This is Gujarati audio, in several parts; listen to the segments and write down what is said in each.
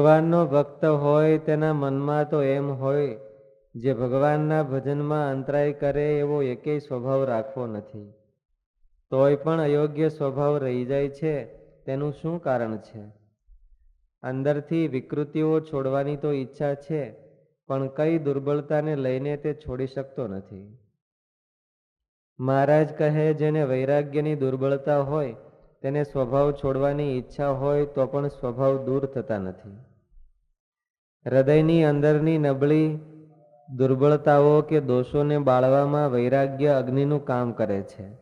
ભગવાનનો ભક્ત હોય, તેના મનમાં તો એમ હોય, જે ભગવાનના ભજનમાં અંતરાય કરે એવો એકેય સ્વભાવ રાખવો નથી. તોય પણ અયોગ્ય સ્વભાવ રહી જાય છે, તેનું શું કારણ છે? અંદરથી વિકૃતિઓ છોડવાની તો ઈચ્છા છે, પણ કઈ દુર્બળતાને લઈને તે છોડી શકતો નથી. મહારાજ કહે, જેને વૈરાગ્યની દુર્બળતા હોય, તેને સ્વભાવ છોડવાની ઈચ્છા હોય, તો પણ સ્વભાવ દૂર થતા નથી. હૃદયની અંદરની નબળી દુર્બળતાઓ કે દોષોને બાળવામાં વૈરાગ્ય અગ્નિનું કામ કરે છે,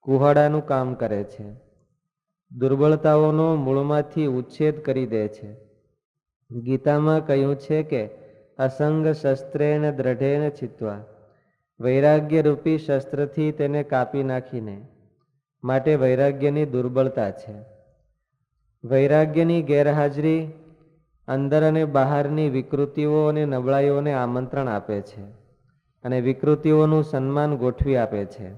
કુહાડાનું કામ કરે છે. દુર્બળતાઓનો મૂળમાંથી ઉચ્છેદ કરી દે છે. ગીતામાં કહ્યું છે કે, અસંગ શસ્ત્રેણ દ્રઢેન ચિત્વા. વૈરાગ્ય રૂપી શસ્ત્રથી તેને કાપી નાખીને માટે વૈરાગ્યની દુર્બળતા છે. વૈરાગ્યની ગેરહાજરી અંદર અને બહારની વિકૃતિઓ અને નબળાઈઓને આમંત્રણ આપે છે અને વિકૃતિઓનું સન્માન ગોઠવી આપે છે.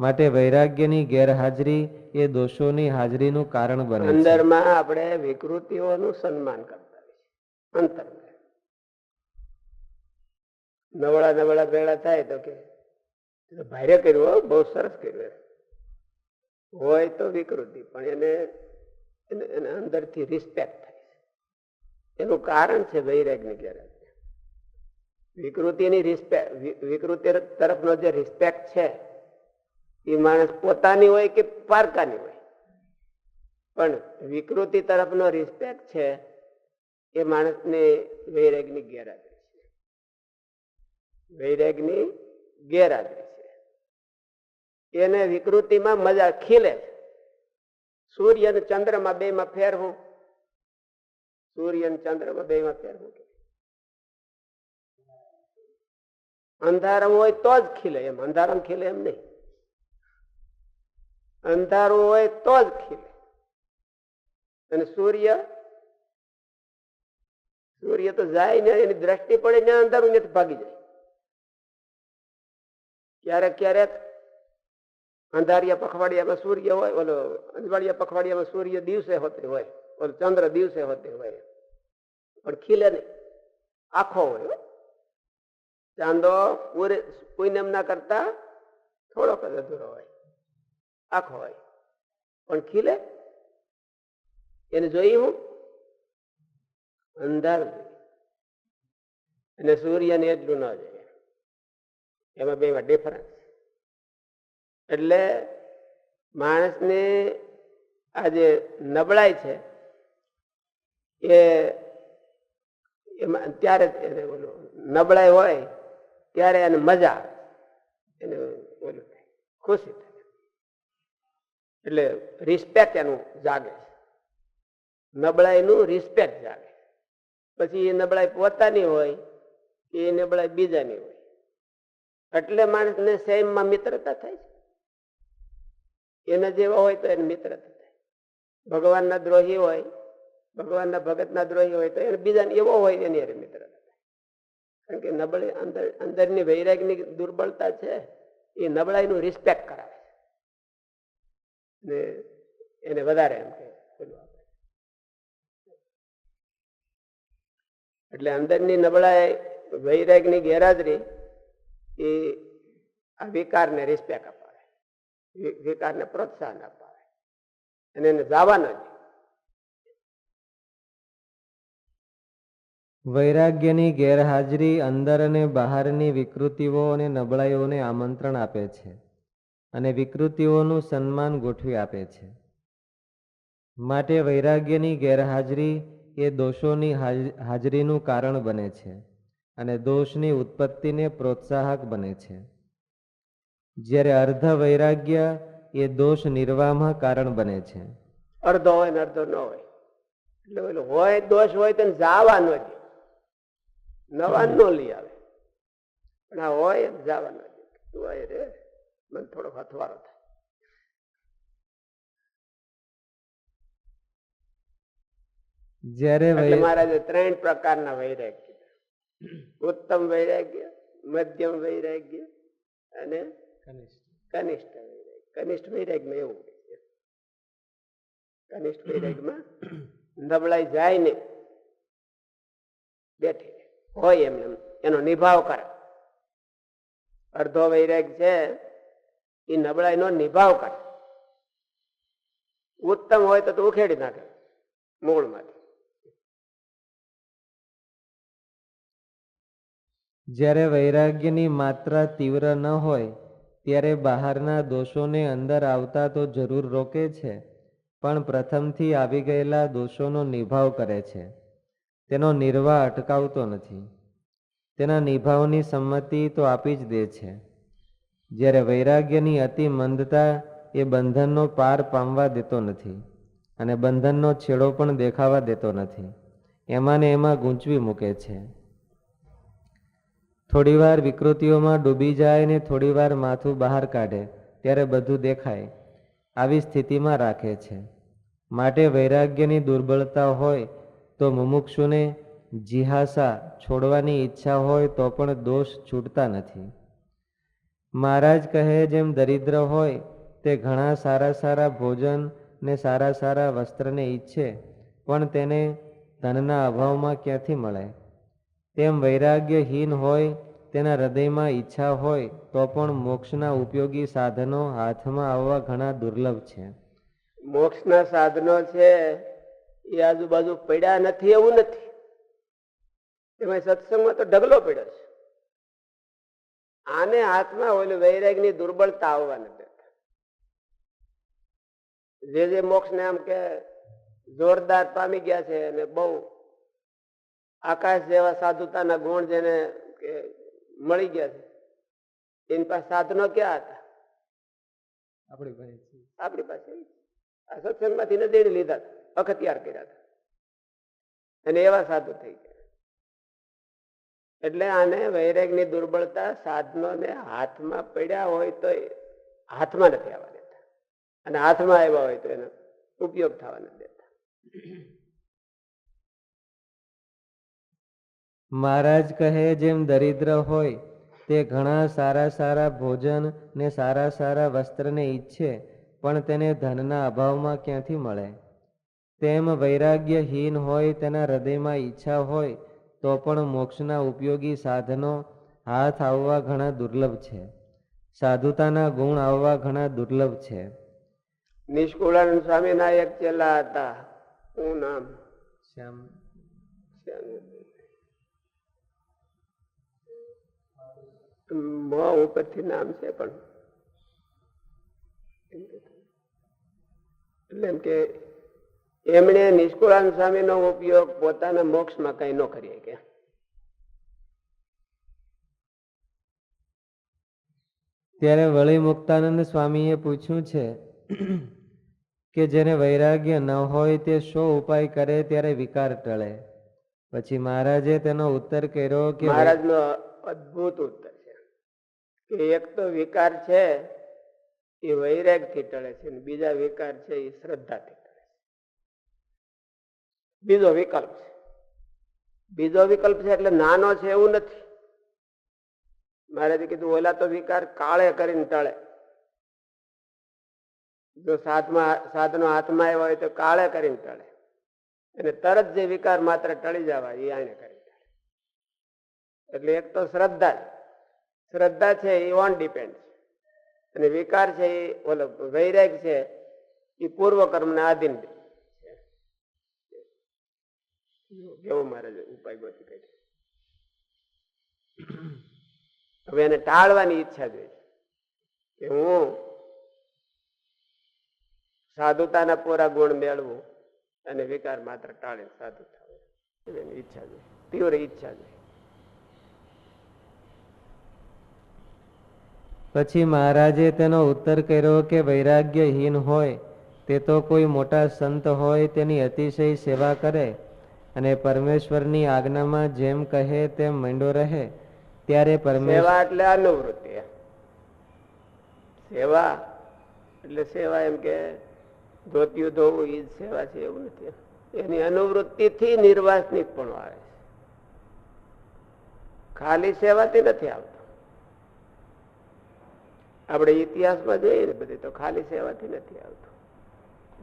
માટે વૈરાગ્યની ગેરહાજરી એ દોષોની હાજરીનું કારણ બને અંદરમાં આપણે વિકૃતિઓનું સન્માન કરતા છીએ. નવળા નવળા ભેળા થાય તો કે "એ ભારે કર્યું બહુ સરસ કર્યું હોય તો વિકૃતિ, પણ એને અંદરથી રિસ્પેક્ટ થાય. એનું કારણ છે વૈરાગની ગેરહાજરી વિકૃતિની રિસ્પેક્ટ વિકૃતિ તરફનો જે રિસ્પેક્ટ છે, એ માણસ પોતાની હોય કે પારકાની હોય. પણ વિકૃતિ તરફનો રિસ્પેક્ટ છે, એ માણસને વૈરાગની ગેરહાજરી છે. વૈરાગની ગેરહાજરી છે. એને વિકૃતિમાં મજા ખીલે સૂર્ય અને ચંદ્રમાં બે માં ફેર હું સૂર્ય અને ચંદ્રમાં બે માં ફેર મૂકે. અંધારામાં હોય તો જ ખીલે એમ. અંધારામાં ખીલે એમ નહીં. અંધારું હોય તો જ ખીલે. અને સૂર્ય સૂર્ય તો જાય ને, એની દ્રષ્ટિ પડે ને અંધારું નથી ભાગી જાય. ક્યારેક ક્યારેક અંધારિયા પખવાડિયામાં સૂર્ય હોય, ઓલો અંજવાડિયા પખવાડિયામાં સૂર્ય દિવસે હોતે હોય. ઓલો ચંદ્ર દિવસે હોતે હોય. પણ ખીલે નહીં. આખો હોય ચાંદો પૂરે પૂનમ ના કરતા થોડોક જ અધૂરો હોય. આખો હોય. પણ ખીલે? એને જોઈ હું? અંધાર અને સૂર્યને એટલું ન જોઈએ એમાં બેમાં ડિફરન્સ એટલે માણસને આ જે નબળાઈ છે એ, એમાં ત્યારે ઓલું નબળાઈ હોય, ત્યારે એને મજા એને ઓલું થાય, ખુશી થાય. એટલે રિસ્પેક્ટ એનું જાગે નબળાઈનું રિસ્પેક્ટ જાગે. પછી એ નબળાઈ પોતાની હોય, એ નબળાઈ બીજાની હોય. એટલે માણસને સેમમાં મિત્રતા થાય છે. એના જેવા હોય તો એને મિત્રતા થાય. ભગવાનના દ્રોહી હોય ભગવાનના ભગતના દ્રોહી હોય તો એને બીજાને એવો હોય એની અરે મિત્ર. કારણ કે નબળી અંદર, અંદરની વૈરાગની દુર્બળતા છે, એ નબળાઈનું રિસ્પેક્ટ કરાવે છે. ને એને વધારે એમ કે એટલે અંદરની નબળાઈ, વૈરાગની ગેરહાજરી, એ આ વિકારને રિસ્પેક્ટ અપાવે. વિકારને પ્રોત્સાહન અપાવે. અને એને જવા ન દે. વૈરાગ્યની ગેરહાજરી અંદર અને બહારની વિકૃતિઓ અને નબળાઈઓને આમંત્રણ આપે છે અને વિકૃતિઓનું સન્માન ગોઠવી આપે છે. માટે વૈરાગ્યની ગેરહાજરી એ દોષોની હાજરીનું કારણ બને છે અને દોષની ઉત્પત્તિને પ્રોત્સાહક બને છે. જ્યારે અર્ધ વૈરાગ્ય એ દોષ નિર્વાહમાં કારણ બને છે. અર્ધો હોય ને અડધો ન હોય. એટલે હોય, દોષ હોય તો જવાનો દે નવા ન લઈ આવે. પણ આ હોય એમ જવા તું હોય રે મને થોડો હથવારો થાય. જ્યારે મહારાજે ત્રણ પ્રકારના વૈરાગ્ય ઉત્તમ વૈરાગ્ય મધ્યમ વૈરાગ્ય અને કનિષ્ઠ. વૈરાગ્ય. કનિષ્ઠ વૈરાગ્યમાં એવું કનિષ્ઠ વૈરાગ્યમાં નબળાઈ જાય ને બેઠી. હોય એમને એનો નિભાવ કરે અડધો વૈરાગ છે એ નબળાઈનો નિભાવ કરે ઉત્તમ હોય તો તું ઉખેડી નાખે, મૂળમાંથી. જ્યારે વૈરાગ્યની માત્રા તીવ્ર ન હોય, ત્યારે બહારના દોષોને અંદર આવતા તો જરૂર રોકે છે, પણ પ્રથમથી આવી ગયેલા દોષોનો નિભાવ કરે છે. તેનો નિર્વાહ અટકાવતો નથી. તેના નિભાવની સંમતિ તો આપી જ દે છે. જ્યારે વૈરાગ્યની અતિ મંદતા એ બંધનનો પાર પામવા દેતો નથી અને બંધનનો છેડો પણ દેખાવા દેતો નથી. એમાં એમાં ગૂંચવી મૂકે છે. થોડીવાર વિકૃતિઓમાં ડૂબી જાય ને થોડીવાર માથું બહાર કાઢે ત્યારે બધું દેખાય, આવી સ્થિતિમાં રાખે છે. માટે વૈરાગ્યની દુર્બળતા હોય તો મુમુક્ષુને જિહાસા છોડવાની ઈચ્છા હોય તો પણ દોષ છૂટતા નથી. મહારાજ કહે, જેમ દરિદ્ર હોય, તે ઘણા સારા સારા ભોજન ને સારા સારા વસ્ત્રને ઈચ્છે, પણ તેને ધનના અભાવમાં ક્યાંથી મળે? તેમ વૈરાગ્યહીન હોય, તેના હૃદયમાં ઈચ્છા હોય, તો પણ મોક્ષના ઉપયોગી સાધનો હાથમાં આવવા ઘણા દુર્લભ છે. મોક્ષના સાધનો છે એ આજુબાજુ પડ્યા નથી એવું નથી. એમાં સત્સંગમાં તો ઢગલો પડ્યો છે. આને હાથમાં ઓલું વૈરાગની દુર્બળતા આવવા નથી દેતા જે જે મોક્ષને આમ કે જોરદાર પામી ગયા છે અને બહુ આકાશ જેવા સાધુતાના ગુણ જેને કે મળી ગયા છે એની પાસે સાધનો ક્યાં હતા? આપણી પાસે. આપણી પાસે આ સત્સંગમાંથી નદીને લીધા હતા, અખતિયાર કર્યા હતા. અને એવા સાધુ થઈ ગયા. એટલે આને વૈરાગની દુર્બળતા સાધનોને હાથમાં પડ્યા હોય તો હાથમાં નથી આવવા દેતા. અને હાથમાં આવ્યા હોય તો એનો ઉપયોગ થવા નથી દેતા. મહારાજ કહે, જેમ દરિદ્ર હોય, તે ઘણા સારા સારા ભોજન ને સારા સારા વસ્ત્રને ઈચ્છે, પણ તેને ધનના અભાવમાં ક્યાંથી મળે? તેમ વૈરાગ્યહીન હોય તેના હૃદયમાં ઈચ્છા હોય તો પણ મોક્ષના ઉપયોગી સાધનો હાથ આવવા ઘણા દુર્લભ છે. સાધુતાના ગુણ આવવા ઘણા દુર્લભ છે. નિષ્કુળાનંદ સ્વામીના એક ચેલા હતા. શું નામ? શ્યામ. મોં ઉપરથી નામ છે પણ. એટલે એમ કે એમણે નિષ્કુળાન સ્વામીનો ઉપયોગ પોતાના મોક્ષમાં કઈ ન કરી કે. ત્યારે વળી મુક્તાનંદ સ્વામીએ પૂછ્યું છે કે જેને વૈરાગ્ય ન હોય તે શો ઉપાય કરે ત્યારે વિકાર ટળે. પછી મહારાજે તેનો ઉત્તર કર્યો કે મહારાજ નો અદભુત ઉત્તર છે કે એક તો વિકાર છે એ વૈરાગથી ટળે છે બીજા વિકાર છે એ શ્રદ્ધાથી બીજો વિકલ્પ છે. બીજો વિકલ્પ છે એટલે નાનો છે એવું નથી. મહારાજે કીધું, ઓલા તો વિકાર કાળે કરીને ટળે. જો સાધમાં સાધનો હાથમાં આવ્યો હોય તો કાળે કરીને ટળે. અને તરત જે વિકાર માત્ર ટળી જવા એ આને કરી એટલે એક તો શ્રદ્ધા શ્રદ્ધા છે એ ઓન ડિપેન્ડ છે. અને વિકાર છે એ ઓલો વૈરાગ છે એ પૂર્વ કર્મના આધીન છે. કેવો મહારાજ ઉપાય ગોતી કાઢ્યો. હવે એને ટાળવાની ઈચ્છા જોઈ કે હું સાધુતાના પૂરા ગુણ મેળવું અને વિકાર માત્ર ટાળે સાધુ થવું ઈચ્છા જોઈ તીવ્ર ઈચ્છા જોઈ પછી મહારાજે તેનો ઉત્તર કર્યો કે વૈરાગ્યહીન હોય તે તો કોઈ મોટા સંત હોય તેની અતિશય સેવા કરે. અને પરમેશ્વરની આજ્ઞામાં જેમ કહે તેમ મંડો રહે, ત્યારે સેવા એટલે અનુવૃત્તિ. સેવા એટલે સેવા એમ કે ધોતિયું ધોવું એ સેવા છે, એવું નથી. એની અનુવૃત્તિથી નિર્વાસનિક પણ આવે છે. ખાલી સેવાથી નથી આવતો. આપણે ઇતિહાસમાં જોઈએ ને બધી, તો ખાલી સેવાથી નથી આવતું.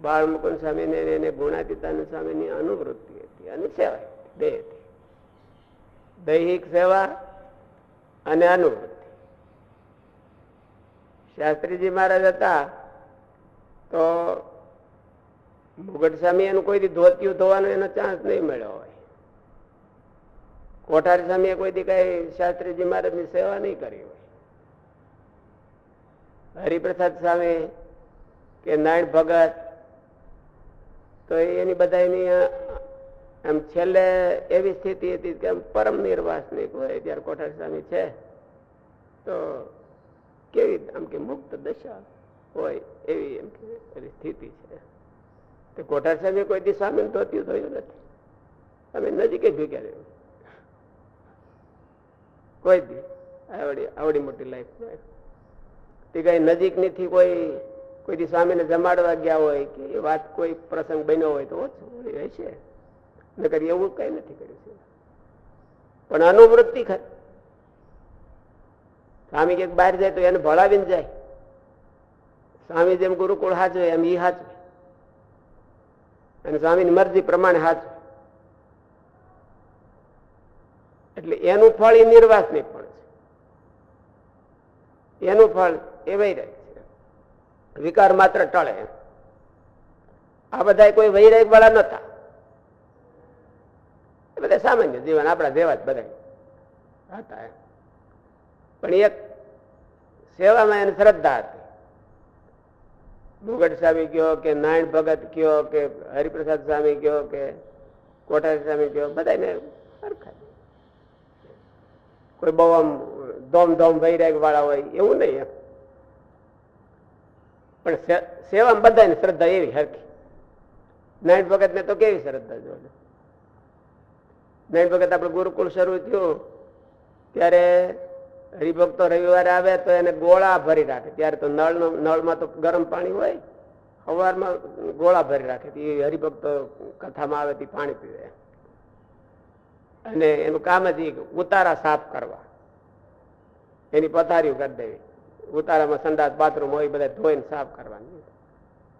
બાળ મુકુંદ સ્વામી ને એને ગુણાતીતાનંદ સ્વામીની અનુવૃત્તિ અને સેવા. બે દૈહિક સેવા અને અનુવૃત્તિ. શાસ્ત્રીજી મહારાજ હતા તો મુગટ સ્વામી એનું કોઈ ધોતિયું ધોવાનો એનો ચાન્સ નહીં મળ્યો હોય. કોઠારી સ્વામીએ કોઈ દી કઈ શાસ્ત્રીજી મહારાજની સેવા નહીં કરી હોય. હરિપ્રસાદ સ્વામી કે નારાયણ ભગત, તો એની બધા એની એમ છેલ્લે એવી સ્થિતિ હતી કે આમ પરમ નિર્વાસનિક હોય ત્યારે કોઠાર સ્વામી છે, તો કેવી આમ કે મુક્ત દશા હોય એવી એમ કે સ્થિતિ છે. તે કોઠાર સ્વામી કોઈ દી સ્વામી ધોત્યું થયું નથી. અમે નજીકે ભેગા રહ્યું કોઈ દી, આવડી આવડી મોટી લાઈફ તે કઈ નજીક નથી કોઈ કોઈ દી સ્વામીને જમાડવા ગયા હોય કે એ વાત કોઈ પ્રસંગ બન્યો હોય તો ઓછું હશે નકર એવું કઈ નથી કર્યું પણ અનુવૃત્તિ ખરી. સ્વામી ક્યાંક બહાર જાય તો એને ભળાવીને જાય. સ્વામી જેમ ગુરુકુળ હાચવે, એમ ઈ હાચવે. અને સ્વામીની મરજી પ્રમાણે હાચવે. એટલે એનું ફળ એ નિર્વાસનિક પણ છે. એનું ફળ એ વૈરાગ છે. વિકાર માત્ર ટળે. આ બધા કોઈ વૈરાગ વાળા નતા. બધા સામાન્ય જીવન, આપણા જેવા જ બધા હતા. પણ એક સેવામાં એને શ્રદ્ધા હતી. મુગટ સ્વામી કયો કે નારાયણ ભગત કયો કે હરિપ્રસાદ સ્વામી કયો કે કોઠારી સ્વામી કયો બધાને સરખા. કોઈ બહુ આમ ધોમ ધોમ વૈરાગ વાળા હોય, એવું નહીં એમ. પણ સેવામાં બધાને શ્રદ્ધા એવી હરખી નારાયણ ભગત ને તો કેવી શ્રદ્ધા જો નારાયણ ભગત આપણે ગુરુકુળ શરૂ થયું, ત્યારે હરિભક્તો રવિવારે આવે તો એને ગોળા ભરી રાખે. ત્યારે તો નળ નળમાં તો ગરમ પાણી હોય સવારમાં ગોળા ભરી રાખે. એ હરિભક્તો કથામાં આવે, તે પાણી પીવે. અને એનું કામ જ ઉતારા સાફ કરવા. એની પથારીઓ કરી દેવી. ઉતારામાં સંડાસ, બાથરૂમ હોય બધા ધોઈને સાફ કરવાની.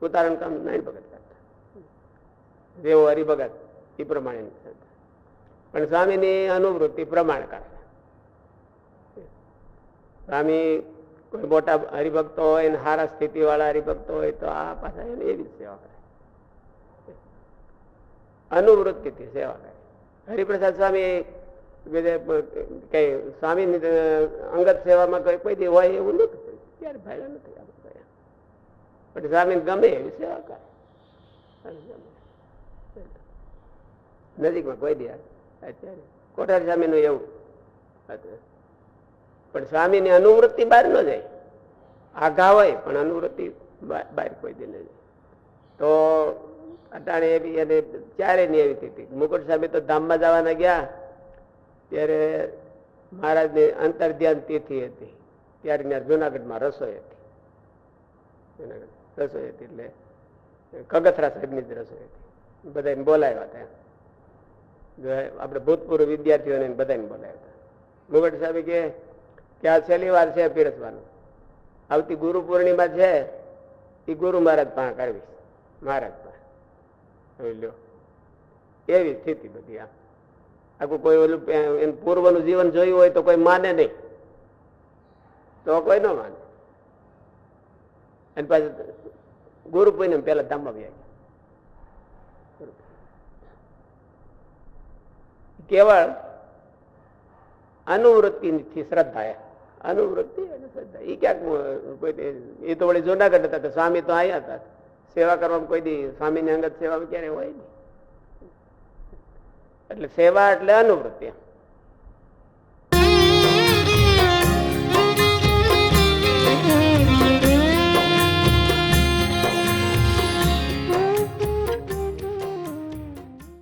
ઉતારાનું કામ નહીં ભગત કરતા. જેવો હરિભગત, એ પ્રમાણે પણ સ્વામીની અનુવૃત્તિ પ્રમાણ કરે સ્વામી કોઈ મોટા હરિભક્તો હોય ને સારા સ્થિતિ વાળા હરિભક્તો હોય તો આ પાછા એને એવી સેવા કરે. અનુવૃત્તિથી સેવા કરે. હરિપ્રસાદ સ્વામી કઈ સ્વામીની અંગત સેવામાં કોઈ કોઈ દી હોય એવું નથી ત્યારે ભાઈ નથી પણ સ્વામીને ગમે એવી સેવા કરે. નજીકમાં કોઈ દી અત્યારે. કોઠાર સ્વામીનું એવું. હતું પણ સ્વામીની અનુવૃત્તિ બહાર ન જાય. આઘા હોય, પણ અનુવૃત્તિ બહાર કોઈ દી ન જાય. તો અટાણે એવી અને ક્યારે નહીં એવી સ્થિતિ મુકુટ સ્વામી તો ધામમાં જવાના ગયા. ત્યારે મહારાજની અંતર ધ્યાન તિથિ હતી. ત્યારે ત્યાં જુનાગઢમાં રસોઈ હતી. જુનાગઢ. રસોઈ હતી એટલે કગથરા સાહેબની જ રસોઈ હતી. બધાને બોલાવ્યા હતા આપણે ભૂતપૂર્વ વિદ્યાર્થીઓને બધાને બોલાવ્યા હતા. મુગટ સાહેબ કે આ છેલ્લી વાર છે પીરસવાનું. આવતી ગુરુ પૂર્ણિમા છે એ ગુરુ મહારાજ પાસે કરવી મહારાજ પા લ્યો. એવી સ્થિતિ બધી આ. આખું કોઈ ઓલું એમ પૂર્વનું જીવન જોયું હોય તો કોઈ માને નહીં. તો કોઈ ન માને. અને પાછું ગુરુ પૂનમ પેલા ધામમાં કેવળ અનુવૃત્તિથી શ્રદ્ધા અનુવૃત્તિ અને શ્રદ્ધા એ ક્યાંક એ તો વળી જુનાગઢ હતા તો સ્વામી તો અહીંયા હતા સેવા કરવામાં કોઈ દી સ્વામીની અંગત સેવા ક્યારે હોય નહીં એટલે સેવા એટલે અનુવૃત્તિ.